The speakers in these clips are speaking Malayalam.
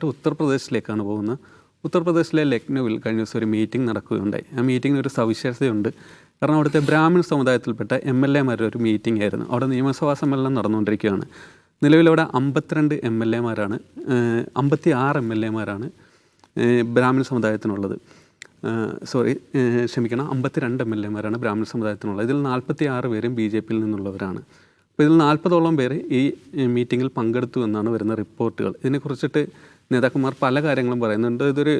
ബന്ധപ്പെട്ട് ഉത്തർപ്രദേശിലേക്കാണ് പോകുന്നത്. ഉത്തർപ്രദേശിലെ ലക്നൌവിൽ കഴിഞ്ഞ ദിവസം ഒരു മീറ്റിംഗ് നടക്കുകയുണ്ടായി. ആ മീറ്റിങ്ങിന് ഒരു സവിശേഷതയുണ്ട്. കാരണം അവിടുത്തെ ബ്രാഹ്മിൺ സമുദായത്തിൽപ്പെട്ട എം എൽ എമാരുടെ ഒരു മീറ്റിംഗ് ആയിരുന്നു. അവിടെ നിയമസഭാ സമ്മേളനം നടന്നുകൊണ്ടിരിക്കുകയാണ്. നിലവിലവിടെ അമ്പത്തിരണ്ട് എം എൽ എമാരാണ് അമ്പത്തി ആറ് എം എൽ എമാരാണ് ബ്രാഹ്മിൺ സമുദായത്തിനുള്ളത്. സോറി ക്ഷമിക്കണം അമ്പത്തിരണ്ട് എം എൽ എമാരാണ് ബ്രാഹ്മിൺ സമുദായത്തിനുള്ളത്. ഇതിൽ നാൽപ്പത്തി ആറ് പേരും ബി ജെ പിയിൽ നിന്നുള്ളവരാണ്. അപ്പോൾ ഇതിൽ നാൽപ്പതോളം പേര് ഈ മീറ്റിങ്ങിൽ പങ്കെടുത്തു എന്നാണ് വരുന്ന റിപ്പോർട്ടുകൾ. ഇതിനെക്കുറിച്ചിട്ട് നേതാക്കന്മാർ പല കാര്യങ്ങളും പറയുന്നുണ്ട്. ഇതൊരു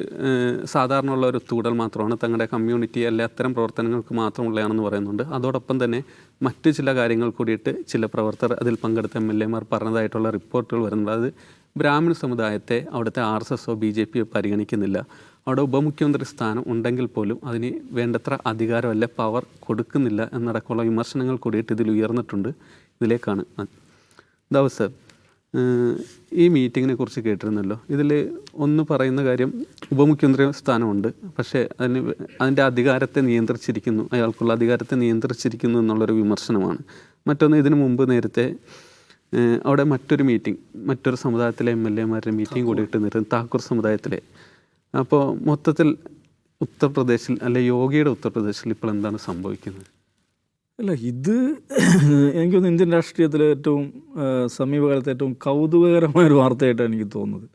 സാധാരണ സാധാരണയുള്ള ഒരു ഒത്തുകൂടൽ മാത്രമാണ്. തങ്ങളുടെ കമ്മ്യൂണിറ്റി അല്ലെ അത്തരം പ്രവർത്തനങ്ങൾക്ക് മാത്രമുള്ളതാണെന്ന് പറയുന്നുണ്ട്. അതോടൊപ്പം തന്നെ മറ്റ് ചില കാര്യങ്ങൾ കൂടിയിട്ട് ചില പ്രവർത്തകർ അതിൽ പങ്കെടുത്ത എം എൽ എമാർ പറഞ്ഞതായിട്ടുള്ള റിപ്പോർട്ടുകൾ വരുന്നുണ്ട്. അത് ബ്രാഹ്മണ സമുദായത്തെ അവിടുത്തെ ആർ എസ് എസോ ബി ജെ പിയോ പരിഗണിക്കുന്നില്ല. അവിടെ ഉപമുഖ്യമന്ത്രി സ്ഥാനം ഉണ്ടെങ്കിൽ പോലും അതിന് വേണ്ടത്ര അധികാരമല്ല പവർ കൊടുക്കുന്നില്ല എന്നടക്കമുള്ള വിമർശനങ്ങൾ കൂടിയിട്ട് ഇതിൽ ഉയർന്നിട്ടുണ്ട്. ഇതിലേക്കാണ്. ദാവ് സർ ഏഹ് ഈ മീറ്റിങ്ങിനെ കുറിച്ച് കേട്ടിരുന്നല്ലോ. ഇതിൽ ഒന്ന് പറയുന്ന കാര്യം ഉപമുഖ്യമന്ത്രി സ്ഥാനമുണ്ട്. പക്ഷേ അതിന് അതിന്റെ അധികാരത്തെ നിയന്ത്രിച്ചിരിക്കുന്നു. അയാൾക്കുള്ള അധികാരത്തെ നിയന്ത്രിച്ചിരിക്കുന്നു എന്നുള്ളൊരു വിമർശനമാണ്. മറ്റൊന്ന് ഇതിനു മുമ്പ് നേരത്തെ അവിടെ മറ്റൊരു മീറ്റിംഗ് മറ്റൊരു സമുദായത്തിലെ എം എൽ എമാരുടെ മീറ്റിംഗ് കൂടിയിട്ട് നിന്നിരുന്നു താക്കൂർ സമുദായത്തിലെ. അപ്പോൾ മൊത്തത്തിൽ ഉത്തർപ്രദേശിൽ അല്ലെ യോഗിയുടെ ഉത്തർപ്രദേശിൽ ഇപ്പോൾ എന്താണ് സംഭവിക്കുന്നത്? അല്ല ഇത് എനിക്ക് തോന്നുന്നു ഇന്ത്യൻ രാഷ്ട്രീയത്തിലെ ഏറ്റവും സമീപകാലത്തെ ഏറ്റവും കൗതുകകരമായ ഒരു വാർത്തയായിട്ടാണ് എനിക്ക് തോന്നുന്നത്.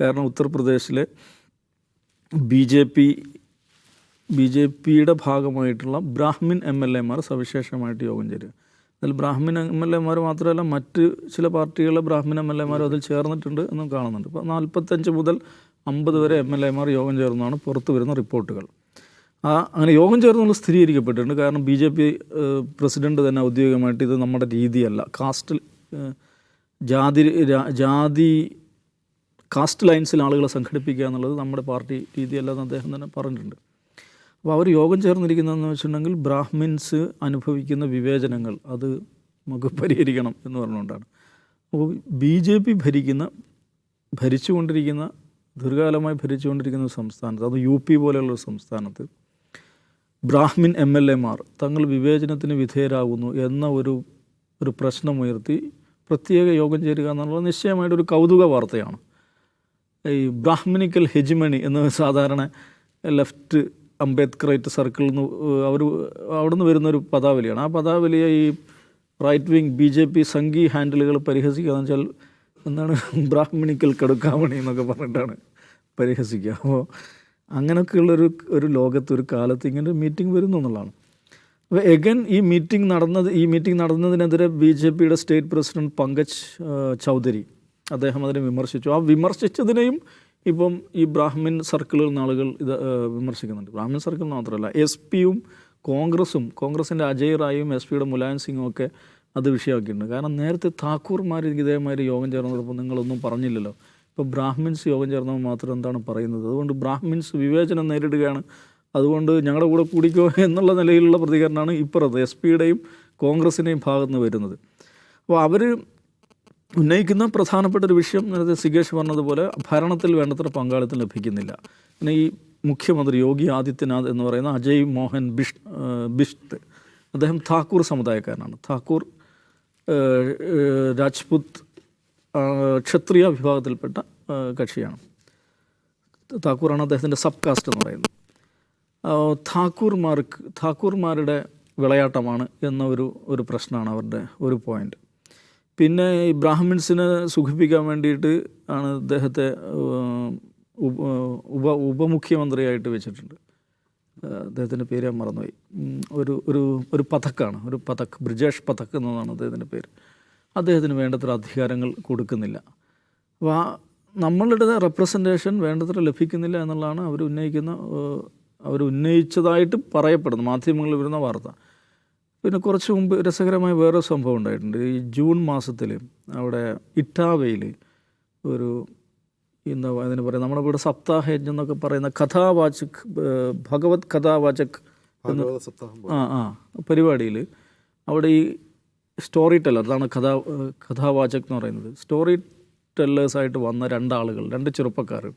കാരണം ഉത്തർപ്രദേശിലെ B J P B J പിയുടെ ഭാഗമായിട്ടുള്ള ബ്രാഹ്മിൻ എം എൽ എമാർ സവിശേഷമായിട്ട് യോഗം ചേരുക. അതിൽ ബ്രാഹ്മിൻ എം എൽ എമാർ മാത്രമല്ല മറ്റ് ചില പാർട്ടികളിലെ ബ്രാഹ്മിൻ എം എൽ എമാരും അതിൽ ചേർന്നിട്ടുണ്ട് എന്നും കാണുന്നുണ്ട്. ഇപ്പോൾ നാൽപ്പത്തഞ്ച് മുതൽ അമ്പത് വരെ എം എൽ എമാർ യോഗം ചേർന്നാണ് പുറത്തു വരുന്ന റിപ്പോർട്ടുകൾ. ആ അങ്ങനെ യോഗം ചേർന്നുള്ള സ്ഥിരീകരിക്കപ്പെട്ടിട്ടുണ്ട്. കാരണം ബി ജെ പി പ്രസിഡന്റ് തന്നെ ഔദ്യോഗികമായിട്ട് ഇത് നമ്മുടെ രീതിയല്ല. കാസ്റ്റ് ജാതി ജാതി കാസ്റ്റ് ലൈൻസിൽ ആളുകളെ സംഘടിപ്പിക്കുക എന്നുള്ളത് നമ്മുടെ പാർട്ടി രീതിയല്ല എന്ന് അദ്ദേഹം തന്നെ പറഞ്ഞിട്ടുണ്ട്. അപ്പോൾ അവർ യോഗം ചേർന്നിരിക്കുന്നതെന്ന് വെച്ചിട്ടുണ്ടെങ്കിൽ ബ്രാഹ്മിൻസ് അനുഭവിക്കുന്ന വിവേചനങ്ങൾ അത് നമുക്ക് പരിഹരിക്കണം എന്ന് പറഞ്ഞുകൊണ്ടാണ്. അപ്പോൾ ബി ജെ പി ഭരിക്കുന്ന ഭരിച്ചുകൊണ്ടിരിക്കുന്ന ദീർഘകാലമായി ഭരിച്ചുകൊണ്ടിരിക്കുന്ന ഒരു സംസ്ഥാനത്ത് അത് യു പി പോലെയുള്ള ഒരു സംസ്ഥാനത്ത് ബ്രാഹ്മിൻ എം എൽ എമാർ തങ്ങൾ വിവേചനത്തിന് വിധേയരാകുന്നു എന്ന ഒരു ഒരു പ്രശ്നമുയർത്തി പ്രത്യേക യോഗം ചേരുക എന്നുള്ളത് നിശ്ചയമായിട്ട് ഒരു കൗതുക വാർത്തയാണ്. ഈ ബ്രാഹ്മിനിക്കൽ ഹെജിമണി എന്ന് സാധാരണ ലെഫ്റ്റ് അംബേദ്കറൈറ്റ് സർക്കിളിൽ നിന്ന് അവർ അവിടെ നിന്ന് വരുന്നൊരു പദാവലിയാണ്. ആ പദാവലിയെ ഈ right wing B J P Sanghi ഹാൻഡിലുകൾ പരിഹസിക്കുക എന്ന് വെച്ചാൽ എന്താണ്? ബ്രാഹ്മിണിക്കൽ കടുക്കാമണി എന്നൊക്കെ പറഞ്ഞിട്ടാണ് പരിഹസിക്കുക. അപ്പോൾ അങ്ങനെയൊക്കെയുള്ളൊരു ഒരു ലോകത്ത് ഒരു കാലത്ത് ഇങ്ങനെ ഒരു മീറ്റിംഗ് വരുന്നു എന്നുള്ളതാണ്. അപ്പോൾ എഗൻ ഈ മീറ്റിംഗ് നടന്നത് ഈ മീറ്റിംഗ് നടന്നതിനെതിരെ ബി ജെ പിയുടെ സ്റ്റേറ്റ് പ്രസിഡന്റ് പങ്കജ് ചൗധരി അദ്ദേഹം അതിനെ വിമർശിച്ചു. ആ വിമർശിച്ചതിനെയും ഇപ്പം ഈ ബ്രാഹ്മിൻ സർക്കിളിൽ നിന്ന് ആളുകൾ ഇത് വിമർശിക്കുന്നുണ്ട്. ബ്രാഹ്മിൻ സർക്കിൾ മാത്രമല്ല എസ് പിയും കോൺഗ്രസും കോൺഗ്രസിന്റെ അജയ് റായും എസ് പിയുടെ മുലായം സിംഗും ഒക്കെ അത് വിഷയമാക്കിയിട്ടുണ്ട്. കാരണം നേരത്തെ താക്കൂർമാർ ഇതേമാതിരി യോഗം ചേർന്നപ്പോൾ നിങ്ങളൊന്നും പറഞ്ഞില്ലല്ലോ. ഇപ്പോൾ ബ്രാഹ്മിൻസ് യോഗം ചേർന്നവർ മാത്രം എന്താണ് പറയുന്നത്? അതുകൊണ്ട് ബ്രാഹ്മിൻസ് വിവേചനം നേരിടുകയാണ്. അതുകൊണ്ട് ഞങ്ങളുടെ കൂടെ കൂടിക്കോ എന്നുള്ള നിലയിലുള്ള പ്രതികരണമാണ് ഇപ്പുറത്ത് എസ് പിയുടെയും കോൺഗ്രസിന്റെയും ഭാഗത്ത് നിന്ന് വരുന്നത്. അപ്പോൾ അവർ ഉന്നയിക്കുന്ന പ്രധാനപ്പെട്ട ഒരു വിഷയം നേരത്തെ സിഗേഷ് പറഞ്ഞതുപോലെ ഭരണത്തിൽ വേണ്ടത്ര പങ്കാളിത്തം ലഭിക്കുന്നില്ല. പിന്നെ ഈ മുഖ്യമന്ത്രി യോഗി ആദിത്യനാഥ് എന്ന് പറയുന്ന അജയ് മോഹൻ ബിഷ് ബിഷ്ത് അദ്ദേഹം താക്കൂർ സമുദായക്കാരനാണ്. താക്കൂർ രാജ്പുത് ക്ഷത്രിയ വിഭാഗത്തിൽപ്പെട്ട കക്ഷിയാണ്. താക്കൂറാണ് അദ്ദേഹത്തിന്റെ സബ് കാസ്റ്റ് എന്ന് പറയുന്നത്. താക്കൂർമാർക്ക് താക്കൂർമാരുടെ വിളയാട്ടമാണ് എന്ന ഒരു ഒരു പ്രശ്നമാണ് അവരുടെ ഒരു പോയിന്റ് പിന്നെ ഈ ബ്രാഹ്മിൻസിനെ സുഖിപ്പിക്കാൻ വേണ്ടിയിട്ട് ആണ് അദ്ദേഹത്തെ ഉപ ഉപ ഉപമുഖ്യമന്ത്രിയായിട്ട് വെച്ചിട്ടുണ്ട്. അദ്ദേഹത്തിന്റെ പേര് ഞാൻ മറന്നുപോയി. ഒരു ഒരു ഒരു പഥക്കാണ് ഒരു പഥക് ബ്രിജേഷ് പഥക് എന്നതാണ് അദ്ദേഹത്തിന്റെ പേര്. അദ്ദേഹത്തിന് വേണ്ടത്ര അധികാരങ്ങൾ കൊടുക്കുന്നില്ല. അപ്പോൾ ആ നമ്മളുടെ റെപ്രസെന്റേഷൻ വേണ്ടത്ര ലഭിക്കുന്നില്ല എന്നുള്ളതാണ് അവർ ഉന്നയിക്കുന്ന അവർ ഉന്നയിച്ചതായിട്ട് പറയപ്പെടുന്നു മാധ്യമങ്ങളിൽ വരുന്ന വാർത്ത. പിന്നെ കുറച്ച് മുമ്പ് രസകരമായ വേറെ സംഭവം ഉണ്ടായിട്ടുണ്ട്. ഈ ജൂൺ മാസത്തിൽ അവിടെ ഇട്ടാവയിൽ ഒരു എന്താ അതിന് പറയുക നമ്മുടെ ഇവിടെ സപ്താഹ സപ്താഹയജ്ഞം എന്നൊക്കെ പറയുന്ന കഥാവാചക് ഭഗവത് കഥാവാചക് ആ ആ പരിപാടിയിൽ അവിടെ ഈ സ്റ്റോറി ടെല്ലർ അതാണ് കഥാ കഥാവാചക് എന്ന് പറയുന്നത്. സ്റ്റോറി ടെല്ലേഴ്സായിട്ട് വന്ന രണ്ടാളുകൾ രണ്ട് ചെറുപ്പക്കാർ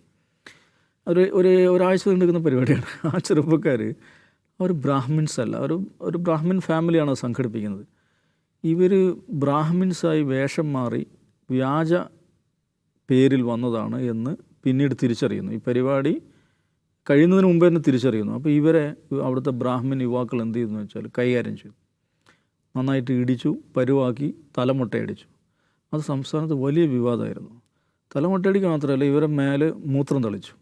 ഒരു ഒരു ഒരാഴ്ച നീണ്ടുക്കുന്ന പരിപാടിയാണ്. ആ ചെറുപ്പക്കാർ അവർ ബ്രാഹ്മിൻസ് അല്ല ഒരു ഒരു ബ്രാഹ്മിൻ ഫാമിലിയാണ് സംഘടിപ്പിക്കുന്നത്. ഇവർ ബ്രാഹ്മിൻസായി വേഷം മാറി വ്യാജ പേരിൽ വന്നതാണ് എന്ന് പിന്നീട് തിരിച്ചറിയുന്നു. ഈ പരിപാടി കഴിയുന്നതിന് മുമ്പ് തന്നെ തിരിച്ചറിയുന്നു. അപ്പോൾ ഇവരെ അവിടുത്തെ ബ്രാഹ്മിൻ യുവാക്കൾ എന്ത് ചെയ്യുന്നു വെച്ചാൽ കൈകാര്യം ചെയ്തു. നന്നായിട്ട് ഇടിച്ചു പരുവാക്കി തലമുട്ടയടിച്ചു. അത് സംസ്ഥാനത്ത് വലിയ വിവാദമായിരുന്നു. തലമുട്ടയടിക്ക് മാത്രമല്ല ഇവരെ മേലെ മൂത്രം തളിച്ചു.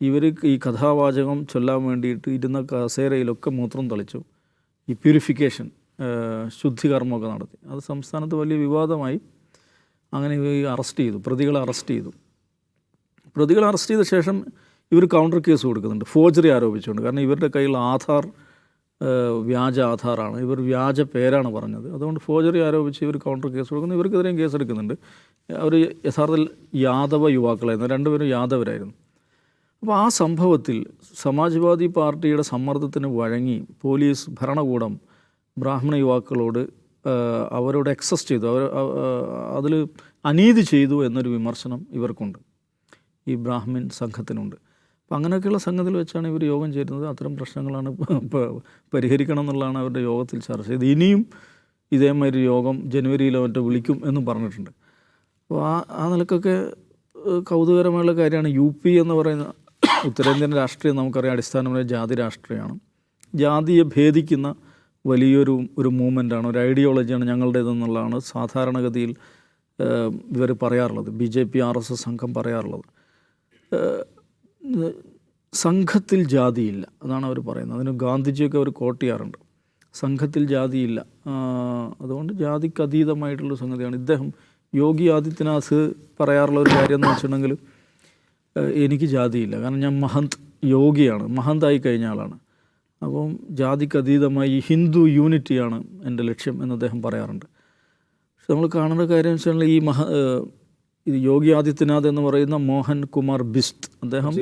ഇവർ ഈ കഥാവാചകം ചൊല്ലാൻ വേണ്ടിയിട്ട് ഇരുന്ന കസേരയിലൊക്കെ മൂത്രം തളിച്ചു. ഈ പ്യൂരിഫിക്കേഷൻ ശുദ്ധികർമ്മമൊക്കെ നടത്തി. അത് സംസ്ഥാനത്ത് വലിയ വിവാദമായി അങ്ങനെ അറസ്റ്റ് ചെയ്തു പ്രതികളെ അറസ്റ്റ് ചെയ്തു. പ്രതികളെ അറസ്റ്റ് ചെയ്ത ശേഷം ഇവർ കൗണ്ടർ കേസ് കൊടുക്കുന്നുണ്ട്. ഫോർജറി ആരോപിച്ചുകൊണ്ട്. കാരണം ഇവരുടെ കയ്യിൽ ആധാർ വ്യാജ ആധാറാണ്. ഇവർ വ്യാജ പേരാണ് പറഞ്ഞത്. അതുകൊണ്ട് ഫോജറി ആരോപിച്ച് ഇവർ കൗണ്ടർ കേസ് കൊടുക്കുന്നു. ഇവർക്കെതിരെയും കേസ് എടുക്കുന്നുണ്ട്. അവർ യഥാർത്ഥത്തിൽ യാദവ യുവാക്കളായിരുന്നു. രണ്ടുപേരും യാദവരായിരുന്നു. അപ്പോൾ ആ സംഭവത്തിൽ സമാജ്വാദി പാർട്ടിയുടെ സമ്മർദ്ദത്തിന് വഴങ്ങി പോലീസ് ഭരണകൂടം ബ്രാഹ്മണ യുവാക്കളോട് അവരോട് എക്സസ് ചെയ്തു. അവർ അതിൽ അനീതി ചെയ്തു എന്നൊരു വിമർശനം ഇവർക്കുണ്ട്. ഈ ബ്രാഹ്മിൻ സംഘത്തിനുണ്ട്. അപ്പം അങ്ങനെയൊക്കെയുള്ള സംഗതിയിൽ വെച്ചാണ് ഇവർ യോഗം ചേരുന്നത്. അത്തരം പ്രശ്നങ്ങളാണ് പരിഹരിക്കണം എന്നുള്ളതാണ് അവരുടെ യോഗത്തിൽ ചർച്ച ചെയ്ത് ഇനിയും ഇതേമാതിരി യോഗം ജനുവരിയിലോ മറ്റോ വിളിക്കും എന്നും പറഞ്ഞിട്ടുണ്ട്. അപ്പോൾ ആ ആ നിലക്കൊക്കെ കൗതുകരമായുള്ള കാര്യമാണ്. യു പി എന്ന് പറയുന്ന ഉത്തരേന്ത്യൻ രാഷ്ട്രീയം നമുക്കറിയാം. അടിസ്ഥാനപരമായ ജാതി രാഷ്ട്രീയമാണ്. ജാതിയെ ഭേദിക്കുന്ന വലിയൊരു ഒരു മൂവ്മെന്റാണ് ഒരു ഐഡിയോളജിയാണ് ഞങ്ങളുടേതെന്നുള്ളതാണ് സാധാരണഗതിയിൽ ഇവർ പറയാറുള്ളത്. B J P R S S സംഘം പറയാറുള്ളത്. സംഘത്തിൽ ജാതിയില്ല. അതാണ് അവർ പറയുന്നത്. അതിന് ഗാന്ധിജിയൊക്കെ അവർ കോട്ട് ചെയ്യാറുണ്ട്. സംഘത്തിൽ ജാതിയില്ല. അതുകൊണ്ട് ജാതിക്ക് അതീതമായിട്ടുള്ള സംഗതിയാണ്. ഇദ്ദേഹം യോഗി ആദിത്യനാഥ് പറയാറുള്ള ഒരു കാര്യം എന്ന് വെച്ചിട്ടുണ്ടെങ്കിൽ എനിക്ക് ജാതിയില്ല. കാരണം ഞാൻ മഹന്ത് യോഗിയാണ്. മഹന്തായി കഴിഞ്ഞ ആളാണ്. അപ്പം ജാതിക്ക് അതീതമായി ഹിന്ദു യൂണിറ്റിയാണ് എന്റെ ലക്ഷ്യം എന്ന് അദ്ദേഹം പറയാറുണ്ട്. പക്ഷെ നമ്മൾ കാണേണ്ട കാര്യം വെച്ചാൽ ഈ മഹ ഇത് യോഗി ആദിത്യനാഥ് എന്ന് പറയുന്ന മോഹൻ കുമാർ ബിസ്ത്. അദ്ദേഹം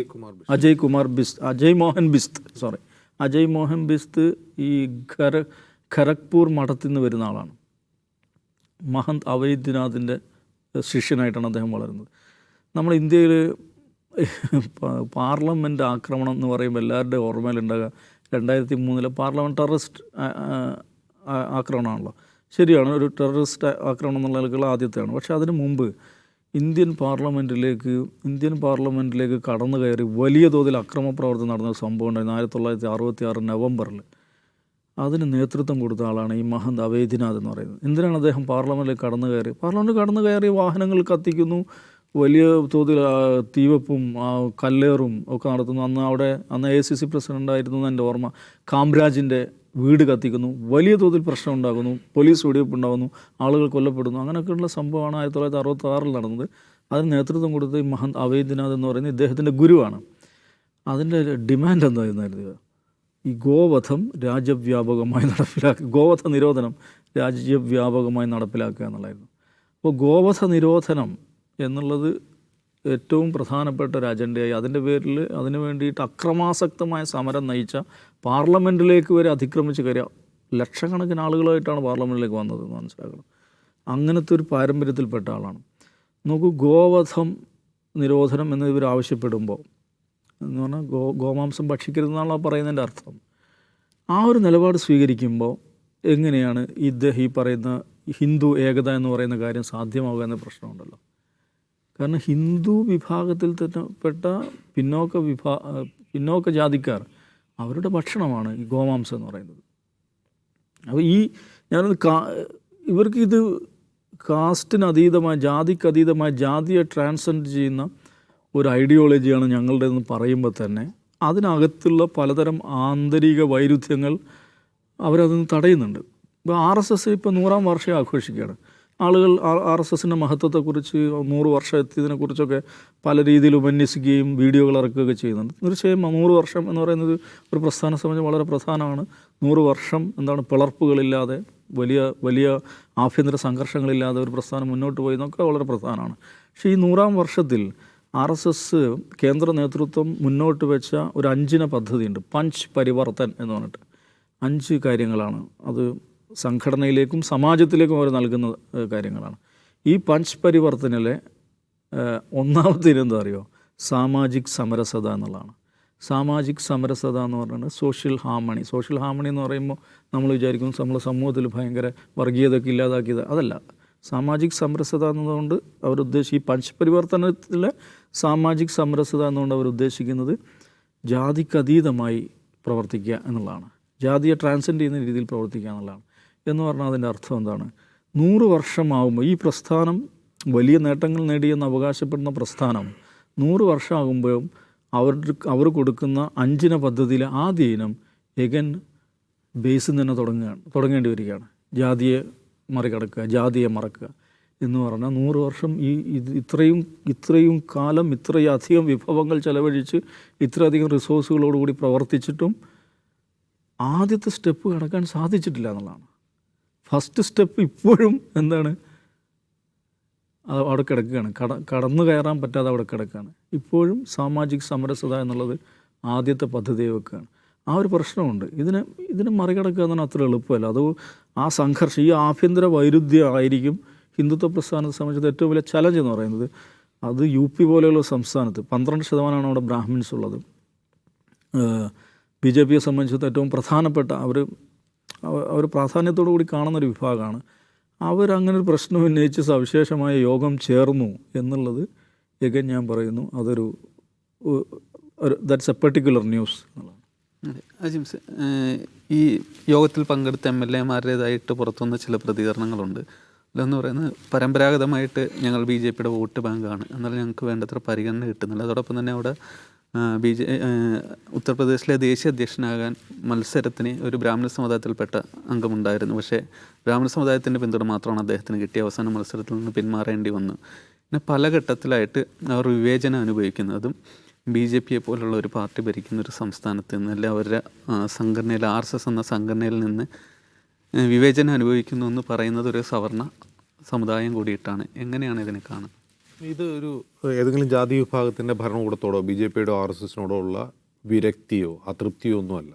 അജയ് കുമാർ ബിസ്ത്. അജയ് മോഹൻ ബിസ്ത് സോറി അജയ് മോഹൻ ബിസ്ത് ഈ ഖര ഖരഗ്പൂർ മഠത്തിൽ നിന്ന് വരുന്ന ആളാണ്. മഹന്ത് അവൈദ്യനാഥിന്റെ ശിഷ്യനായിട്ടാണ് അദ്ദേഹം വളരുന്നത്. നമ്മൾ ഇന്ത്യയിൽ പാർലമെന്റ് ആക്രമണം എന്ന് പറയുമ്പോൾ എല്ലാവരുടെ ഓർമ്മയിലുണ്ടാകുക രണ്ടായിരത്തി മൂന്നിലെ പാർലമെന്റ് ടെററിസ്റ്റ് ആക്രമണമാണല്ലോ. ശരിയാണ് ഒരു ടെററിസ്റ്റ് ആക്രമണം എന്നുള്ള നിലക്കുള്ള ആദ്യത്തെയാണ്. പക്ഷേ അതിന് മുമ്പ് ഇന്ത്യൻ പാർലമെന്റിലേക്ക് ഇന്ത്യൻ പാർലമെന്റിലേക്ക് കടന്നു കയറി വലിയ തോതിൽ അക്രമ പ്രവർത്തനം നടന്ന സംഭവം ഉണ്ടായിരുന്നു ആയിരത്തി തൊള്ളായിരത്തി അറുപത്തി ആറ് നവംബറിൽ അതിന് നേതൃത്വം കൊടുത്ത ആളാണ് ഈ മഹന്ത് അവൈദ്യനാഥ് എന്ന് പറയുന്നത്. എന്തിനാണ് അദ്ദേഹം പാർലമെന്റിൽ കടന്നു കയറി? പാർലമെന്റിൽ കടന്നു കയറി വാഹനങ്ങൾ കത്തിക്കുന്നു വലിയ തോതിൽ തീവെപ്പും കല്ലേറും ഒക്കെ നടത്തുന്നു. അന്ന് അവിടെ അന്ന് എ സി സി പ്രസിഡന്റായിരുന്നു എന്റെ ഓർമ്മ. കാംരാജിന്റെ വീട് കത്തിക്കുന്നു വലിയ തോതിൽ പ്രശ്നം ഉണ്ടാകുന്നു പോലീസ് വെടിവെപ്പ് ഉണ്ടാകുന്നു ആളുകൾ കൊല്ലപ്പെടുന്നു. അങ്ങനെയൊക്കെയുള്ള സംഭവമാണ് ആയിരത്തി തൊള്ളായിരത്തി അറുപത്തി ആറിൽ നടന്നത്. അതിന് നേതൃത്വം കൊടുത്ത ഈ മഹന്ത് അവൈദ്യനാഥ് എന്ന് പറയുന്നത് ഇദ്ദേഹത്തിന്റെ ഗുരുവാണ്. അതിന്റെ ഡിമാൻഡ് എന്തായിരുന്നായിരുന്നു ഈ ഗോവധം രാജ്യവ്യാപകമായി നടപ്പിലാക്കുക ഗോവധ നിരോധനം രാജ്യവ്യാപകമായി നടപ്പിലാക്കുക എന്നുള്ളതായിരുന്നു. അപ്പോൾ ഗോവധ നിരോധനം എന്നുള്ളത് ഏറ്റവും പ്രധാനപ്പെട്ട ഒരു അജണ്ടയായി അതിന്റെ പേരിൽ അതിനു വേണ്ടിയിട്ട് അക്രമാസക്തമായ സമരം നയിച്ച പാർലമെന്റിലേക്ക് വരെ അതിക്രമിച്ച് കയറിയ ലക്ഷക്കണക്കിന് ആളുകളായിട്ടാണ് പാർലമെന്റിലേക്ക് വന്നത് മനസ്സിലാക്കണം. അങ്ങനത്തെ ഒരു പാരമ്പര്യത്തിൽപ്പെട്ട ആളാണ്. നോക്കൂ ഗോവധം നിരോധനം എന്ന് ഇവർ ആവശ്യപ്പെടുമ്പോൾ എന്ന് പറഞ്ഞാൽ ഗോ ഗോമാംസം ഭക്ഷിക്കരുതെന്നാണല്ലോ പറയുന്നതിന്റെ അർത്ഥം. ആ ഒരു നിലപാട് സ്വീകരിക്കുമ്പോൾ എങ്ങനെയാണ് ഇദ്ദേഹം ഈ പറയുന്ന ഹിന്ദു ഏകത എന്ന് പറയുന്ന കാര്യം സാധ്യമാവുക എന്ന പ്രശ്നമുണ്ടല്ലോ. കാരണം ഹിന്ദു വിഭാഗത്തിൽ തന്നെ പെട്ട പിന്നോക്ക വിഭാ പിന്നോക്ക ജാതിക്കാർ അവരുടെ ഭക്ഷണമാണ് ഈ ഗോമാംസം എന്ന് പറയുന്നത്. അപ്പോൾ ഈ ഞാനത് കാ ഇവർക്ക് ഇത് കാസ്റ്റിന് അതീതമായ ജാതിക്ക് അതീതമായ ജാതിയെ ട്രാൻസെൻഡ് ചെയ്യുന്ന ഒരു ഐഡിയോളജിയാണ് ഞങ്ങളുടേതെന്ന് പറയുമ്പോൾ തന്നെ അതിനകത്തുള്ള പലതരം ആന്തരിക വൈരുദ്ധ്യങ്ങൾ അവരതൊന്ന് തടയുന്നുണ്ട്. ഇപ്പോൾ ആർ എസ് എസ് ഇപ്പോൾ നൂറാം വർഷം ആഘോഷിക്കുകയാണ്. ആളുകൾ ആർ എസ് എസിന്റെ മഹത്വത്തെക്കുറിച്ച് നൂറ് വർഷം എത്തിയതിനെക്കുറിച്ചൊക്കെ പല രീതിയിൽ ഉപന്യസിക്കുകയും വീഡിയോകൾ ഇറക്കുകയൊക്കെ ചെയ്യുന്നുണ്ട്. തീർച്ചയായും നൂറ് വർഷം എന്ന് പറയുന്നത് ഒരു പ്രസ്ഥാന സംബന്ധിച്ച് വളരെ പ്രധാനമാണ്. നൂറ് വർഷം എന്താണ് പിളർപ്പുകളില്ലാതെ വലിയ വലിയ ആഭ്യന്തര സംഘർഷങ്ങളില്ലാതെ ഒരു പ്രസ്ഥാനം മുന്നോട്ട് പോയി എന്നൊക്കെ വളരെ പ്രധാനമാണ്. പക്ഷേ ഈ നൂറാം വർഷത്തിൽ ആർ എസ് എസ് കേന്ദ്ര നേതൃത്വം മുന്നോട്ട് വെച്ച ഒരു അഞ്ചിന പദ്ധതിയുണ്ട്. പഞ്ച് പരിവർത്തൻ എന്ന് പറഞ്ഞിട്ട്. അഞ്ച് കാര്യങ്ങളാണ്. അത് സംഘടനയിലേക്കും സമാജത്തിലേക്കും അവർ നൽകുന്ന കാര്യങ്ങളാണ്. ഈ പഞ്ച് പരിവർത്തനിലെ ഒന്നാമത്തെ എന്താ അറിയോ? സാമാജിക് സമരസത എന്നുള്ളതാണ്. സാമാജിക് സമരസത എന്ന് പറയുന്നത് സോഷ്യൽ ഹാർമണി സോഷ്യൽ ഹാർമണി എന്ന് പറയുമ്പോൾ നമ്മൾ വിചാരിക്കും നമ്മൾ സമൂഹത്തിൽ ഭയങ്കര വർഗീയതയൊക്കെ ഇല്ലാതാക്കിയത് അതല്ല. സാമാജിക് സമരസത എന്നതുകൊണ്ട് അവർ അവരുദ്ദേശിച്ച് ഈ പഞ്ച് പരിവർത്തനത്തിലെ സാമാജിക് സമരസത എന്നുകൊണ്ട് അവരുദ്ദേശിക്കുന്നത് ജാതിക്കതീതമായി പ്രവർത്തിക്കുക എന്നുള്ളതാണ്. ജാതിയെ ട്രാൻസെൻഡ് ചെയ്യുന്ന രീതിയിൽ പ്രവർത്തിക്കുക എന്നുള്ളതാണ്. എന്ന് പറഞ്ഞാൽ അതിന്റെ അർത്ഥം എന്താണ്? നൂറ് വർഷമാകുമ്പോൾ ഈ പ്രസ്ഥാനം വലിയ നേട്ടങ്ങൾ നേടിയെന്ന് അവകാശപ്പെടുന്ന പ്രസ്ഥാനം നൂറ് വർഷമാകുമ്പോഴും അവർ അവർ കൊടുക്കുന്ന അഞ്ചിന പദ്ധതിയിലെ ആദ്യ ഇനം എഗൻ ബേസിൽ തന്നെ തുടങ്ങുകയാണ് തുടങ്ങേണ്ടി വരികയാണ്. ജാതിയെ മറികടക്കുക ജാതിയെ മറക്കുക എന്ന് പറഞ്ഞാൽ നൂറ് വർഷം ഈ ഇത് ഇത്രയും ഇത്രയും കാലം ഇത്രയും അധികം വിഭവങ്ങൾ ചെലവഴിച്ച് ഇത്രയധികം റിസോഴ്സുകളോടുകൂടി പ്രവർത്തിച്ചിട്ടും ആദ്യത്തെ സ്റ്റെപ്പ് കടക്കാൻ സാധിച്ചിട്ടില്ല എന്നുള്ളതാണ്. ഫസ്റ്റ് സ്റ്റെപ്പ് ഇപ്പോഴും എന്താണ്? അത് അവിടെ കിടക്കുകയാണ്. കട കടന്നു കയറാൻ പറ്റാതെ അവിടെ കിടക്കുകയാണ്. ഇപ്പോഴും സാമാജിക് സമരസത എന്നുള്ളത് ആദ്യത്തെ പദ്ധതിയെ വെക്കുകയാണ് ആ ഒരു പ്രശ്നമുണ്ട്. ഇതിനെ ഇതിനെ മറികടക്കുക എന്ന് പറഞ്ഞാൽ അത്ര എളുപ്പമല്ല. അത് ആ സംഘർഷം ഈ ആഭ്യന്തര വൈരുദ്ധ്യമായിരിക്കും ഹിന്ദുത്വ പ്രസ്ഥാനത്തെ സംബന്ധിച്ചത് ഏറ്റവും വലിയ ചലഞ്ച് എന്ന് പറയുന്നത്. അത് യു പി പോലെയുള്ള സംസ്ഥാനത്ത് പന്ത്രണ്ട് ശതമാനമാണ് അവിടെ ബ്രാഹ്മിൻസ് ഉള്ളത് ബി ജെ പിയെ സംബന്ധിച്ചിടത്തോളം ഏറ്റവും പ്രധാനപ്പെട്ട അവർ അവർ പ്രാധാന്യത്തോടു കൂടി കാണുന്നൊരു വിഭാഗമാണ്. അവരങ്ങനെ ഒരു പ്രശ്നം ഉന്നയിച്ച് സവിശേഷമായ യോഗം ചേർന്നു എന്നുള്ളത് എഗൻ ഞാൻ പറയുന്നു. അതൊരു ഒരു ദാറ്റ്സ് എ പെർട്ടിക്കുലർ ന്യൂസ് എന്നുള്ളതാണ്. അജിംസ് ഈ യോഗത്തിൽ പങ്കെടുത്ത എം എൽ എമാരുടേതായിട്ട് പുറത്തുവന്ന ചില പ്രതികരണങ്ങളുണ്ട്. അതെന്ന് പറയുന്നത് പരമ്പരാഗതമായിട്ട് ഞങ്ങൾ ബി ജെ പിയുടെ വോട്ട് ബാങ്കാണ്. എന്നാലും ഞങ്ങൾക്ക് വേണ്ടത്ര പരിഗണന കിട്ടുന്നില്ല. അതോടൊപ്പം തന്നെ അവിടെ ബി ജെ ഉത്തർപ്രദേശിലെ ദേശീയ അധ്യക്ഷനാകാൻ മത്സരത്തിന് ഒരു ബ്രാഹ്മണ സമുദായത്തിൽപ്പെട്ട അംഗമുണ്ടായിരുന്നു. പക്ഷേ ബ്രാഹ്മണ സമുദായത്തിന്റെ പിന്തുണ മാത്രമാണ് അദ്ദേഹത്തിന് കിട്ടിയ അവസാന മത്സരത്തിൽ നിന്ന് പിന്മാറേണ്ടി വന്നു. പിന്നെ പല ഘട്ടത്തിലായിട്ട് അവർ വിവേചനം അനുഭവിക്കുന്നതും ബി ജെ പിയെ പോലുള്ള ഒരു പാർട്ടി ഭരിക്കുന്ന ഒരു സംസ്ഥാനത്ത് നിന്ന് അല്ലെ അവരുടെ സംഘടനയിൽ ആർ എസ് എസ് എന്ന സംഘടനയിൽ നിന്ന് വിവേചനം അനുഭവിക്കുന്നു എന്ന് പറയുന്നത് ഒരു സവർണ സമുദായം കൂടിയിട്ടാണ്. എങ്ങനെയാണ് ഇതിനെ കാണുന്നത്? ഇത് ഒരു ഏതെങ്കിലും ജാതി വിഭാഗത്തിന്റെ ഭരണകൂടത്തോടോ ബി ജെ പിയുടെ ആർ എസ് എസിനോടോ ഉള്ള വിരക്തിയോ അതൃപ്തിയോ ഒന്നുമല്ല.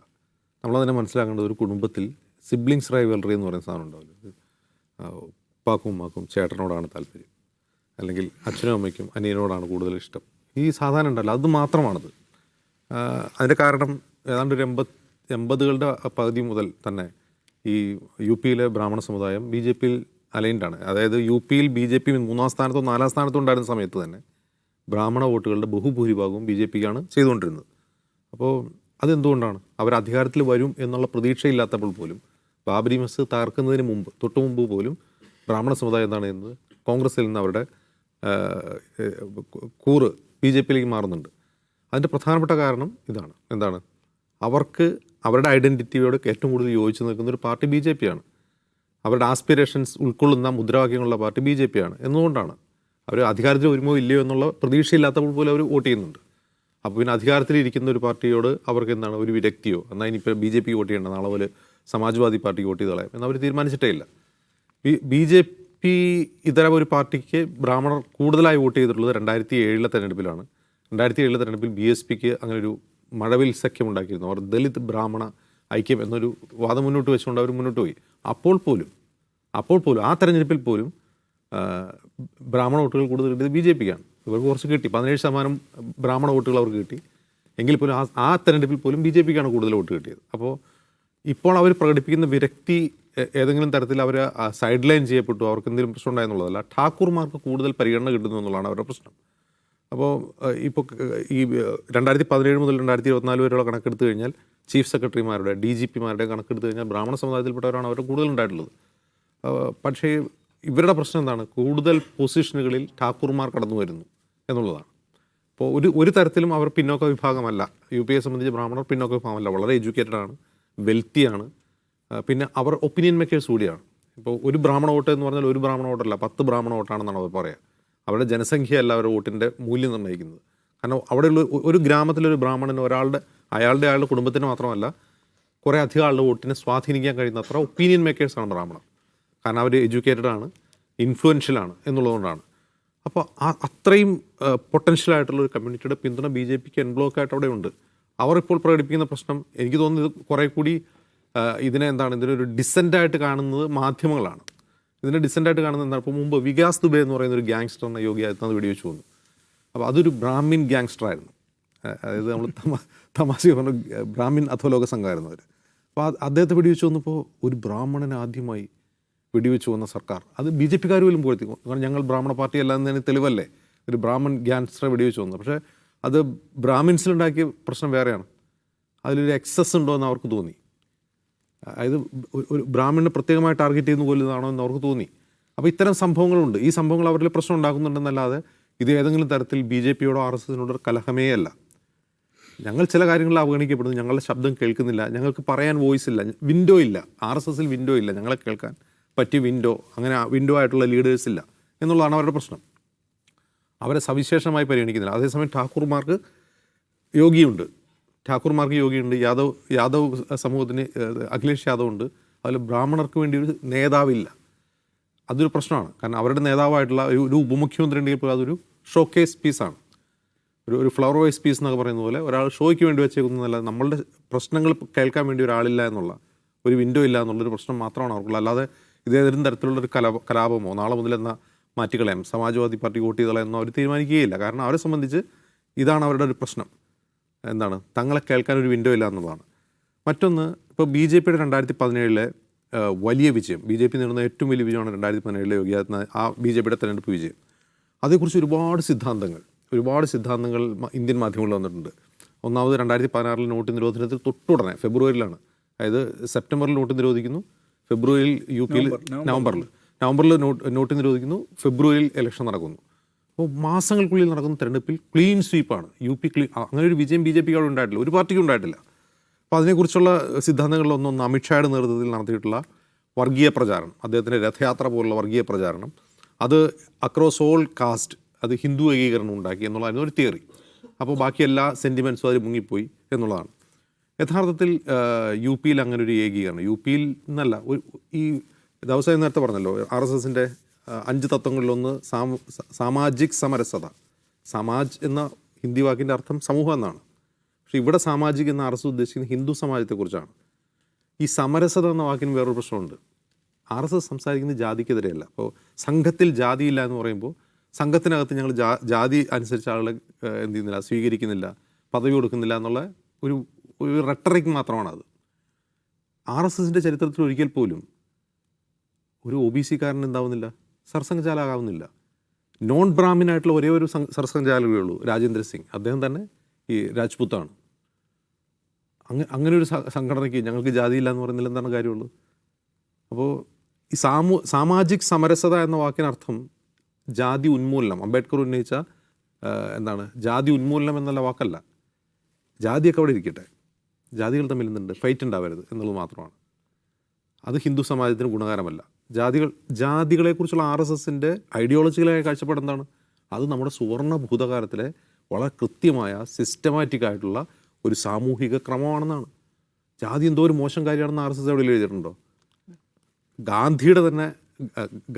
നമ്മളതിനെ മനസ്സിലാക്കേണ്ടത് ഒരു കുടുംബത്തിൽ സിബ്ലിങ്സ് റൈവലറി എന്ന് പറയുന്ന സാധനം ഉണ്ടാവില്ല ഉപ്പാക്കും ഉമ്മാക്കും ചേട്ടനോടാണ് താല്പര്യം. അല്ലെങ്കിൽ അച്ഛനും അമ്മയ്ക്കും അനിയനോടാണ് കൂടുതൽ ഇഷ്ടം. ഈ സാധാരണ ഉണ്ടല്ലോ അത് മാത്രമാണത്. അതിന്റെ കാരണം ഏതാണ്ട് ഒരു എൺപത് എൺപതുകളുടെ പകുതി മുതൽ തന്നെ ഈ യു പിയിലെ ബ്രാഹ്മണ സമുദായം ബി ജെ പിയിൽ അലൈൻഡാണ്. അതായത് യു പിയിൽ ബി ജെ പി മൂന്നാം സ്ഥാനത്തോ നാലാം സ്ഥാനത്തോ ഉണ്ടായിരുന്ന സമയത്ത് തന്നെ ബ്രാഹ്മണ വോട്ടുകളുടെ ബഹുഭൂരിഭാഗവും ബി ജെ പിക്കാണ് ചെയ്തുകൊണ്ടിരുന്നത്. അപ്പോൾ അതെന്തുകൊണ്ടാണ്? അവർ അധികാരത്തിൽ വരും എന്നുള്ള പ്രതീക്ഷയില്ലാത്തപ്പോൾ പോലും ബാബരി മസ്ജിദ് തകർക്കുന്നതിന് മുമ്പ് തൊട്ടു മുമ്പ് പോലും ബ്രാഹ്മണ സമുദായം എന്താണ് ചെയ്യുന്നത്? കോൺഗ്രസിൽ നിന്ന് അവരുടെ കൂറ് ബി ജെ പിയിലേക്ക് മാറുന്നുണ്ട്. അതിന്റെ പ്രധാനപ്പെട്ട കാരണം ഇതാണ്. എന്താണ്? അവർക്ക് അവരുടെ ഐഡന്റിറ്റിയോട് ഏറ്റവും കൂടുതൽ യോജിച്ച് നിൽക്കുന്ന ഒരു പാർട്ടി ബി ജെ പി ആണ്. അവരുടെ ആസ്പിറേഷൻസ് ഉൾക്കൊള്ളുന്ന മുദ്രാവാക്യങ്ങളുള്ള പാർട്ടി ബി ജെ പി ആണ് എന്നുകൊണ്ടാണ് അവർ അധികാരത്തിൽ ഒരുമോ ഇല്ലയോ എന്നുള്ള പ്രതീക്ഷയില്ലാത്തപ്പോൾ പോലും അവർ വോട്ട് ചെയ്യുന്നുണ്ട്. അപ്പോൾ പിന്നെ അധികാരത്തിൽ ഇരിക്കുന്ന ഒരു പാർട്ടിയോട് അവർക്ക് എന്താണ് ഒരു വിരക്തിയോ? എന്നാൽ ഇനിയിപ്പോൾ ബി ജെ പി വോട്ട് ചെയ്യേണ്ട നാളെ പോലെ സമാജ്വാദി പാർട്ടി വോട്ട് ചെയ്ത് കളയാം എന്നവർ തീരുമാനിച്ചിട്ടേ ഇല്ല. ബി ബി ജെ പി ഇതര ഒരു പാർട്ടിക്ക് ബ്രാഹ്മണർ കൂടുതലായി വോട്ട് ചെയ്തിട്ടുള്ളത് രണ്ടായിരത്തി ഏഴിലെ തെരഞ്ഞെടുപ്പിലാണ്. രണ്ടായിരത്തി ഏഴിലെ തെരഞ്ഞെടുപ്പിൽ ബി എസ് പിക്ക് അങ്ങനെ ഒരു മഴവിൽ സഖ്യം ഉണ്ടാക്കിയിരുന്നു. അവർ ദലിത് ബ്രാഹ്മണ ഐക്യം എന്നൊരു വാദം മുന്നോട്ട് വെച്ചുകൊണ്ട് അവർ മുന്നോട്ട് പോയി. അപ്പോൾ പോലും അപ്പോൾ പോലും ആ തെരഞ്ഞെടുപ്പിൽ പോലും ബ്രാഹ്മണ വോട്ടുകൾ കൂടുതൽ കിട്ടിയത് ബി ജെ പിക്കാണ്. ഇവർക്ക് കുറച്ച് കിട്ടി പതിനേഴ് ശതമാനം ബ്രാഹ്മണ വോട്ടുകൾ അവർക്ക് കിട്ടി. എങ്കിൽ പോലും ആ ആ തെരഞ്ഞെടുപ്പിൽ പോലും ബി ജെ പിക്കാണ് കൂടുതൽ വോട്ട് കിട്ടിയത്. അപ്പോൾ ഇപ്പോൾ അവർ പ്രകടിപ്പിക്കുന്ന വിരക്തി ഏതെങ്കിലും തരത്തിൽ അവർ സൈഡ് ലൈൻ ചെയ്യപ്പെട്ടു അവർക്ക് എന്തെങ്കിലും പ്രശ്നം ഉണ്ടായെന്നുള്ളതല്ല ഠാക്കൂർമാർക്ക് കൂടുതൽ പരിഗണന കിട്ടുന്നു എന്നുള്ളതാണ് അവരുടെ പ്രശ്നം. അപ്പോൾ ഇപ്പോൾ ഈ രണ്ടായിരത്തി പതിനേഴ് മുതൽ രണ്ടായിരത്തി ഇരുപത്തിനാല് വരെയുള്ള കണക്കെടുത്ത് കഴിഞ്ഞാൽ ചീഫ് സെക്രട്ടറിമാരുടെ ഡി ജി പിമാരുടെ കണക്കെടുത്ത് കഴിഞ്ഞാൽ ബ്രാഹ്മണ സമുദായത്തിൽപ്പെട്ടവരാണ് അവർ കൂടുതൽ ഉണ്ടായിട്ടുള്ളത് പക്ഷേ ഇവരുടെ പ്രശ്നം എന്താണ്? കൂടുതൽ പൊസിഷനുകളിൽ ഠാക്കൂർമാർ കടന്നു വരുന്നു എന്നുള്ളതാണ്. അപ്പോൾ ഒരു ഒരു തരത്തിലും അവർ പിന്നോക്ക വിഭാഗമല്ല. യു പി എ സംബന്ധിച്ച് ബ്രാഹ്മണർ പിന്നോക്ക വിഭാഗമല്ല. വളരെ എഡ്യൂക്കേറ്റഡ് ആണ് വെൽത്തിയാണ്. പിന്നെ അവർ ഒപ്പീനിയൻ മേക്കേഴ്സ് കൂടിയാണ്. ഇപ്പോൾ ഒരു ബ്രാഹ്മണ വോട്ട് എന്ന് പറഞ്ഞാൽ ഒരു ബ്രാഹ്മണ വോട്ടല്ല പത്ത് ബ്രാഹ്മണ വോട്ടാണെന്നാണ് അവർ പറയുക അവരുടെ ജനസംഖ്യയല്ല അവരുടെ വോട്ടിന്റെ മൂല്യം നിർണയിക്കുന്നത്. കാരണം അവിടെയുള്ള ഒരു ഗ്രാമത്തിലൊരു ബ്രാഹ്മണന് ഒരാളുടെ അയാളുടെ അയാളുടെ കുടുംബത്തിന് മാത്രമല്ല കുറേ അധികം ആളുടെ വോട്ടിനെ സ്വാധീനിക്കാൻ കഴിയുന്ന അത്ര ഒപ്പീനിയൻ മേക്കേഴ്സാണ് ബ്രാഹ്മണർ. കാരണം അവർ എഡ്യൂക്കേറ്റഡ് ആണ് ഇൻഫ്ലുവൻഷ്യൽ ആണ് എന്നുള്ളതുകൊണ്ടാണ്. അപ്പോൾ ആ അത്രയും പൊട്ടൻഷ്യൽ ആയിട്ടുള്ള ഒരു കമ്മ്യൂണിറ്റിയുടെ പിന്തുണ ബി ജെ പിക്ക് എൻബ്ലോക്ക് ആയിട്ട് അവിടെ ഉണ്ട് അവർ ഇപ്പോൾ പ്രകടിപ്പിക്കുന്ന പ്രശ്നം എനിക്ക് തോന്നുന്നത് കുറേ കൂടി ഇതിനെ എന്താണ് ഇതിനൊരു ഡിസെന്റായിട്ട് കാണുന്നത് മാധ്യമങ്ങളാണ്. ഇതിനെ ഡിസെന്റായിട്ട് കാണുന്നത് എന്താണ്? ഇപ്പോൾ മുമ്പ് വികാസ് ദുബെ എന്ന് പറയുന്ന ഒരു ഗ്യാങ്സ്റ്ററിനെ യോഗി ആദിത്യനാഥ് വെടിവെച്ച് വന്നു. അപ്പോൾ അതൊരു ബ്രാഹ്മിൻ ഗ്യാങ്സ്റ്റർ ആയിരുന്നു. അതായത് നമ്മൾ തമാ തമാശ പറഞ്ഞു ബ്രാഹ്മിൻ അധോലോക സംഘമായിരുന്നു അവർ അപ്പോൾ അദ്ദേഹത്തെ വെടിവെച്ച് വന്നപ്പോൾ ഒരു ബ്രാഹ്മണൻ ആദ്യമായി വെടിവെച്ച് വന്ന സർക്കാർ. അത് ബി ജെ പിക്കാർ പോലും പോയി കാരണം ഞങ്ങൾ ബ്രാഹ്മണ പാർട്ടി അല്ല എന്നതിന് തെളിവല്ലേ? ഒരു ബ്രാഹ്മൺ ഗ്യാങ്സ്റ്ററെ വെടിവെച്ച് വന്നത് പക്ഷേ അത് ബ്രാഹ്മിൻസിലുണ്ടാക്കിയ പ്രശ്നം വേറെയാണ്. അതിലൊരു എക്സസ് ഉണ്ടോ എന്ന് അവർക്ക് തോന്നി. അതായത് ഒരു- ബ്രാഹ്മണനെ പ്രത്യേകമായി ടാർഗറ്റ് ചെയ്യുന്ന കൊല്ലുന്നതാണോ എന്ന് അവർക്ക് തോന്നി. അപ്പോൾ ഇത്തരം സംഭവങ്ങളുണ്ട്. ഈ സംഭവങ്ങൾ അവരിൽ പ്രശ്നം ഉണ്ടാക്കുന്നുണ്ടെന്നല്ലാതെ ഇത് ഏതെങ്കിലും തരത്തിൽ ബി ജെ പിയോടോ ആർ എസ് എസിനോടോ കലഹമേ അല്ല. ഞങ്ങൾ ചില കാര്യങ്ങൾ അവഗണിക്കപ്പെടുന്നു. ഞങ്ങളുടെ ശബ്ദം കേൾക്കുന്നില്ല. ഞങ്ങൾക്ക് പറയാൻ വോയിസ് ഇല്ല. വിൻഡോ ഇല്ല. ആർ എസ് എസിൽ വിൻഡോ ഇല്ല. ഞങ്ങളെ കേൾക്കാൻ പറ്റിയ വിൻഡോ അങ്ങനെ വിൻഡോ ആയിട്ടുള്ള ലീഡേഴ്സ് ഇല്ല എന്നുള്ളതാണ് അവരുടെ പ്രശ്നം. അവരെ സവിശേഷമായി പരിഗണിക്കുന്നില്ല. അതേസമയം ഠാക്കൂർമാർക്ക് യോഗിയുണ്ട് ഠാക്കൂർമാർക്ക് യോഗിയുണ്ട് യാദവ് യാദവ് സമൂഹത്തിന് അഖിലേഷ് യാദവ് ഉണ്ട് അതിൽ ബ്രാഹ്മണർക്ക് വേണ്ടി ഒരു നേതാവില്ല. അതൊരു പ്രശ്നമാണ്. കാരണം അവരുടെ നേതാവായിട്ടുള്ള ഒരു ഒരു ഉപമുഖ്യമന്ത്രി ഉണ്ടെങ്കിൽ പോലും അതൊരു ഷോ കേസ് പീസാണ് ഒരു ഒരു ഫ്ലവർ വൈസ് പീസ് എന്നൊക്കെ പറയുന്ന പോലെ ഒരാൾ ഷോയ്ക്ക് വേണ്ടി വെച്ചേക്കുന്നതല്ല നമ്മളുടെ പ്രശ്നങ്ങൾ കേൾക്കാൻ വേണ്ടി ഒരാളില്ല എന്നുള്ള ഒരു വിൻഡോ ഇല്ല എന്നുള്ളൊരു പ്രശ്നം മാത്രമാണ് അവർക്കുള്ളത്. അല്ലാതെ ഇതേതെങ്കിലും തരത്തിലുള്ള ഒരു കലാപ കലാപമോ നാളെ മുതൽ എന്നാൽ മാറ്റിക്കളയാം. സമാജ്വാദി പാർട്ടി വോട്ട് ചെയ്തോളാം അവർ തീരുമാനിക്കുകയില്ല. കാരണം അവരെ സംബന്ധിച്ച് ഇതാണ് അവരുടെ ഒരു പ്രശ്നം. എന്താണ്? തങ്ങളെ കേൾക്കാൻ ഒരു വിൻഡോ ഇല്ല എന്നുള്ളതാണ്. മറ്റൊന്ന് ഇപ്പോൾ ബി ജെ പിയുടെ രണ്ടായിരത്തി പതിനേഴിലെ വലിയ വിജയം. ബി ജെ പി നേടുന്ന ഏറ്റവും വലിയ വിജയമാണ് രണ്ടായിരത്തി പതിനേഴിലെ യോഗി ആദിത്യനാഥ് ആ ബി ജെ പിയുടെ തെരഞ്ഞെടുപ്പ് വിജയം. അതേക്കുറിച്ച് ഒരുപാട് സിദ്ധാന്തങ്ങൾ ഒരുപാട് സിദ്ധാന്തങ്ങൾ ഇന്ത്യൻ മാധ്യമങ്ങളിൽ വന്നിട്ടുണ്ട്. ഒന്നാമത് രണ്ടായിരത്തി പതിനാറിൽ നോട്ട് നിരോധനത്തിൽ തൊട്ടുടനെ ഫെബ്രുവരിയിലാണ്. അതായത് സെപ്റ്റംബറിൽ നോട്ട് നിരോധിക്കുന്നു ഫെബ്രുവരിയിൽ യു പിയിൽ നവംബറിൽ. നവംബറിൽ. നോട്ട് നോട്ട് നിരോധിക്കുന്നു ഫെബ്രുവരിയിൽ ഇലക്ഷൻ നടക്കുന്നു. അപ്പോൾ മാസങ്ങൾക്കുള്ളിൽ നടക്കുന്ന തെരഞ്ഞെടുപ്പിൽ ക്ലീൻ സ്വീപ്പാണ്. യു പി ക്ലീൻ അങ്ങനെ ഒരു വിജയം ബി ജെ പിക്ക് ഉണ്ടായിട്ടില്ല. ഒരു പാർട്ടിക്കും ഉണ്ടായിട്ടില്ല. അപ്പോൾ അതിനെക്കുറിച്ചുള്ള സിദ്ധാന്തങ്ങളിലൊന്നൊന്ന് അമിത്ഷായുടെ നേതൃത്വത്തിൽ നടത്തിയിട്ടുള്ള വർഗീയ പ്രചാരണം അദ്ദേഹത്തിന്റെ രഥയാത്ര പോലുള്ള വർഗീയ പ്രചാരണം അത് അക്രോസ് ഓൾ കാസ്റ്റ് അത് ഹിന്ദു ഏകീകരണം ഉണ്ടാക്കി എന്നുള്ളതായിരുന്നു ഒരു തിയറി. അപ്പോൾ ബാക്കി എല്ലാ സെന്റിമെന്റ്സും അതിൽ മുങ്ങിപ്പോയി എന്നുള്ളതാണ്. യഥാർത്ഥത്തിൽ യു പിയിൽ അങ്ങനെ ഒരു ഏകീകരണം യു പിയിൽ എന്നല്ല ഒരു ഈ ദിവസം നേരത്തെ പറഞ്ഞല്ലോ ആർ എസ് എസിന്റെ അഞ്ച് തത്വങ്ങളിലൊന്ന് സാമ സാമാജിക് സമരസത. സമാജ് എന്ന ഹിന്ദി വാക്കിന്റെ അർത്ഥം സമൂഹം എന്നാണ്. പക്ഷേ ഇവിടെ സാമാജിക് എന്ന അറസ് ഉദ്ദേശിക്കുന്നത് ഹിന്ദു സമാജത്തെക്കുറിച്ചാണ്. ഈ സമരസത എന്ന വാക്കിന് വേറൊരു പ്രശ്നമുണ്ട്. ആർ എസ് എസ് സംസാരിക്കുന്നത് ജാതിക്കെതിരെയല്ല. അപ്പോൾ സംഘത്തിൽ ജാതിയില്ല എന്ന് പറയുമ്പോൾ സംഘത്തിനകത്ത് ഞങ്ങൾ ജാ ജാതി അനുസരിച്ച് ആളുകളെ എന്ത് ചെയ്യുന്നില്ല സ്വീകരിക്കുന്നില്ല പദവി കൊടുക്കുന്നില്ല എന്നുള്ള ഒരു ഒരു റെട്ടറിക് മാത്രമാണത്. ആർ എസ് എസിന്റെ ചരിത്രത്തിൽ ഒരിക്കൽ പോലും ഒരു ഒ ബി സിക്കാരൻ എന്താവുന്നില്ല? സർസംഘചാലാകാവുന്നില്ല നോൺ ബ്രാഹ്മിനായിട്ടുള്ള ഒരേ ഒരു സർസംഘചാലകേ ഉള്ളൂ രാജേന്ദ്ര സിംഗ്. അദ്ദേഹം തന്നെ ഈ രാജ്പുത്താണ്. അങ്ങ അങ്ങനെ ഒരു സംഘടനയ്ക്ക് ഞങ്ങൾക്ക് ജാതിയില്ല എന്ന് പറയുന്നതിൽ എന്താണ് കാര്യമുള്ളൂ? അപ്പോൾ ഈ സാമൂ സാമാജിക് സമരസത എന്ന വാക്കിനർത്ഥം ജാതി ഉന്മൂലനം അംബേദ്കർ ഉന്നയിച്ച എന്താണ് ജാതി ഉന്മൂലനം എന്നുള്ള വാക്കല്ല. ജാതിയൊക്കെ അവിടെ ഇരിക്കട്ടെ. ജാതികൾ തമ്മിൽ നിന്നുണ്ട് ഫൈറ്റ് ഉണ്ടാവരുത് എന്നുള്ളത് മാത്രമാണ്. അത് ഹിന്ദു സമാജത്തിന് ഗുണകരമല്ല. ജാതികൾ ജാതികളെക്കുറിച്ചുള്ള ആർ എസ് എസിന്റെ ഐഡിയോളജിക്കലായ കാഴ്ചപ്പാട് എന്താണ്? അത് നമ്മുടെ സുവർണ ഭൂതകാലത്തിലെ വളരെ കൃത്യമായ സിസ്റ്റമാറ്റിക് ആയിട്ടുള്ള ഒരു സാമൂഹിക ക്രമമാണെന്നാണ്. ജാതി എന്തോ ഒരു മോശം കാര്യമാണെന്ന് ആർ എസ് എസ് എവിടെ എഴുതിയിട്ടുണ്ടോ ഗാന്ധിയുടെ തന്നെ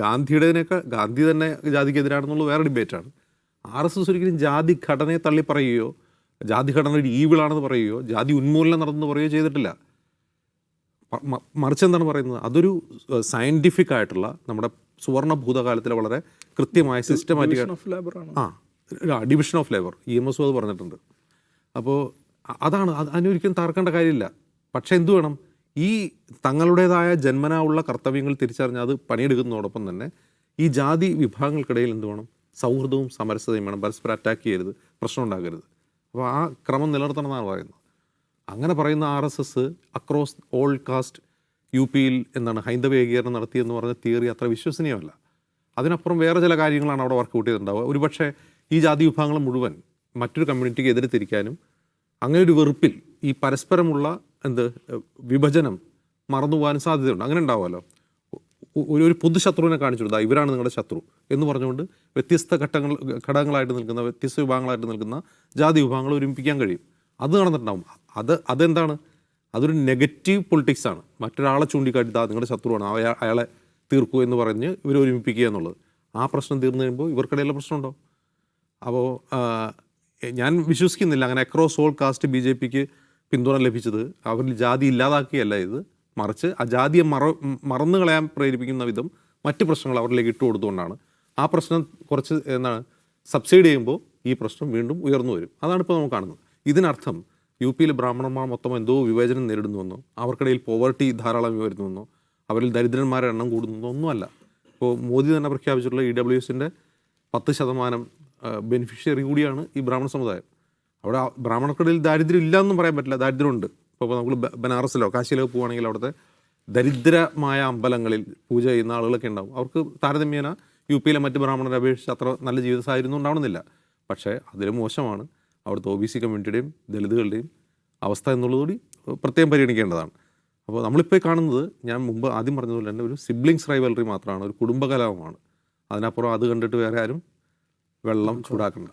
ഗാന്ധിയുടേതിനേക്കാൾ ഗാന്ധിയുടേതിനൊക്കെ ഗാന്ധി തന്നെ ജാതിക്കെതിരാണെന്നുള്ള വേറെ ഡിബേറ്റാണ്. ആർ എസ് എസ് ഒരിക്കലും ജാതി ഘടനയെ തള്ളി പറയുകയോ ജാതി ഘടന ഒരു ഈവിളാണെന്ന് പറയുകയോ ജാതി ഉന്മൂലനം നടന്നു പറയുകയോ ചെയ്തിട്ടില്ല. മറിച്ച് എന്താണ് പറയുന്നത്? അതൊരു സയന്റിഫിക് ആയിട്ടുള്ള നമ്മുടെ സുവർണ ഭൂതകാലത്തിലെ വളരെ കൃത്യമായ സിസ്റ്റമാറ്റിക് ആ division of labour E M S അത് പറഞ്ഞിട്ടുണ്ട്. അപ്പോൾ അതാണ് അത് അതിനൊരിക്കലും തർക്കേണ്ട കാര്യമില്ല. പക്ഷേ എന്തു വേണം? ഈ തങ്ങളുടേതായ ജന്മനാ ഉള്ള കർത്തവ്യങ്ങൾ തിരിച്ചറിഞ്ഞ് അത് പണിയെടുക്കുന്നതോടൊപ്പം തന്നെ ഈ ജാതി വിഭാഗങ്ങൾക്കിടയിൽ എന്ത് വേണം? സൗഹൃദവും സമരസതയും വേണം. പരസ്പരം അറ്റാക്ക് ചെയ്യരുത്. പ്രശ്നം ഉണ്ടാക്കരുത് അപ്പോൾ ആ ക്രമം നിലനിർത്തണം എന്നാണ് പറയുന്നത്. അങ്ങനെ പറയുന്ന R S S across all caste U പിയിൽ എന്താണ് ഹൈന്ദവ ഏകീകരണം നടത്തിയെന്ന് പറഞ്ഞ തിയറി അത്ര വിശ്വസനീയമല്ല. അതിനപ്പുറം വേറെ ചില കാര്യങ്ങളാണ് അവിടെ വർക്കൗട്ട് ചെയ്തിട്ടുണ്ടാവുക ഒരുപക്ഷെ ഈ ജാതി വിഭാഗങ്ങൾ മുഴുവൻ മറ്റൊരു കമ്മ്യൂണിറ്റിക്ക് എതിരെ തിരിക്കാനും അങ്ങനെ ഒരു വെറുപ്പിൽ ഈ പരസ്പരമുള്ള എന്ത് വിഭജനം മറന്നു സാധ്യതയുണ്ട്. അങ്ങനെ ഉണ്ടാവുമല്ലോ. ഒരു ഒരു പൊതുശത്രുവിനെ കാണിച്ചു കൊടുത്താൽ ഇവരാണ് നിങ്ങളുടെ ശത്രു എന്ന് പറഞ്ഞുകൊണ്ട് വ്യത്യസ്ത ഘട്ടങ്ങൾ ഘടകങ്ങളായിട്ട് നിൽക്കുന്ന വ്യത്യസ്ത വിഭാഗങ്ങളായിട്ട് നിൽക്കുന്ന ജാതി വിഭാഗങ്ങൾ ഒരുമിപ്പിക്കാൻ കഴിയും. അത് നടന്നിട്ടുണ്ടാവും. അത് അതെന്താണ്? അതൊരു നെഗറ്റീവ് പൊളിറ്റിക്സ് ആണ്. മറ്റൊരാളെ ചൂണ്ടിക്കാട്ടി "ദാ നിങ്ങളുടെ ശത്രുവാണ്. അയാ- അയാളെ തീർക്കൂ എന്ന് പറഞ്ഞ് ഇവർ ഒരുമിപ്പിക്കുക എന്നുള്ളത്. ആ പ്രശ്നം തീർന്നു കഴിയുമ്പോൾ ഇവർക്കിടയിലുള്ള പ്രശ്നമുണ്ടോ? അപ്പോൾ ഞാൻ വിശ്വസിക്കുന്നില്ല. അങ്ങനെ across all caste B J പിക്ക് പിന്തുണ ലഭിച്ചത് അവരിൽ ജാതി ഇല്ലാതാക്കുകയല്ല ഇത്. മറിച്ച് ആ ജാതിയെ മറ മറന്നു കളയാൻ പ്രേരിപ്പിക്കുന്ന വിധം മറ്റ് പ്രശ്നങ്ങൾ അവരിലേക്ക് ഇട്ട് കൊടുത്തുകൊണ്ടാണ്. ആ പ്രശ്നം കുറച്ച് എന്താണ്? സബ്സൈഡ് ചെയ്യുമ്പോൾ ഈ പ്രശ്നം വീണ്ടും ഉയർന്നു വരും. അതാണ് ഇപ്പോൾ നമുക്ക് കാണുന്നത്. ഇതിനർത്ഥം യു പിയിൽ ബ്രാഹ്മണന്മാർ മൊത്തം എന്തോ വിവേചനം നേരിടുന്നുവെന്നോ അവർക്കിടയിൽ പോവർട്ടി ധാരാളം വരുന്നുവെന്നോ അവരിൽ ദരിദ്രന്മാരുടെ എണ്ണം കൂടുന്നതോ ഒന്നുമല്ല. ഇപ്പോൾ മോദി തന്നെ പ്രഖ്യാപിച്ചിട്ടുള്ള ഇ ഡബ്ല്യു എസിന്റെ പത്ത് ശതമാനം ബെനിഫിഷ്യറി കൂടിയാണ് ഈ ബ്രാഹ്മണ സമുദായം. അവിടെ ബ്രാഹ്മണക്കിടയിൽ ദാരിദ്ര്യം ഇല്ല എന്നും പറയാൻ പറ്റില്ല ദാരിദ്ര്യമുണ്ട്. ഇപ്പോൾ ബ- ബനാറസിലോ കാശിയിലോ പോവുകയാണെങ്കിൽ അവിടുത്തെ ദരിദ്രമായ അമ്പലങ്ങളിൽ പൂജ ചെയ്യുന്ന ആളുകളൊക്കെ ഉണ്ടാവും. അവർക്ക് താരതമ്യേന യു പിയിലെ മറ്റ് ബ്രാഹ്മണരെ അപേക്ഷിച്ച് അത്ര നല്ല ജീവിത സാഹചര്യം ഉണ്ടാവണമെന്നില്ല. പക്ഷേ അതിലും മോശമാണ്. അവിടുത്തെ ഒ ബി സി കമ്മ്യൂണിറ്റിയുടെയും ദളിതുകളുടെയും അവസ്ഥ എന്നുള്ളതുകൂടി പ്രത്യേകം പരിഗണിക്കേണ്ടതാണ്. അപ്പോൾ നമ്മളിപ്പോൾ കാണുന്നത് ഞാൻ മുമ്പ് ആദ്യം പറഞ്ഞതുപോലെ തന്നെ ഒരു സിബ്ലിങ്സ് റൈവലറി മാത്രമാണ് ഒരു കുടുംബകലാപമാണ് അതിനപ്പുറം അത് കണ്ടിട്ട് വേറെ ആരും വെള്ളം ചൂടാക്കണ്ട.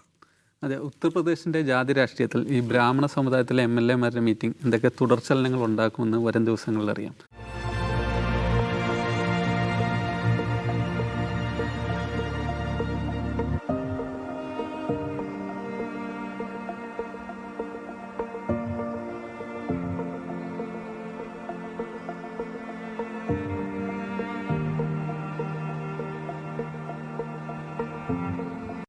അതെ ഉത്തർപ്രദേശിന്റെ ജാതി രാഷ്ട്രീയത്തിൽ ഈ ബ്രാഹ്മണ സമുദായത്തിലെ എം എൽ എമാരുടെ മീറ്റിംഗ് എന്തൊക്കെ തുടർചലനങ്ങൾ ഉണ്ടാക്കുമെന്ന് വരും ദിവസങ്ങളിൽ അറിയാം.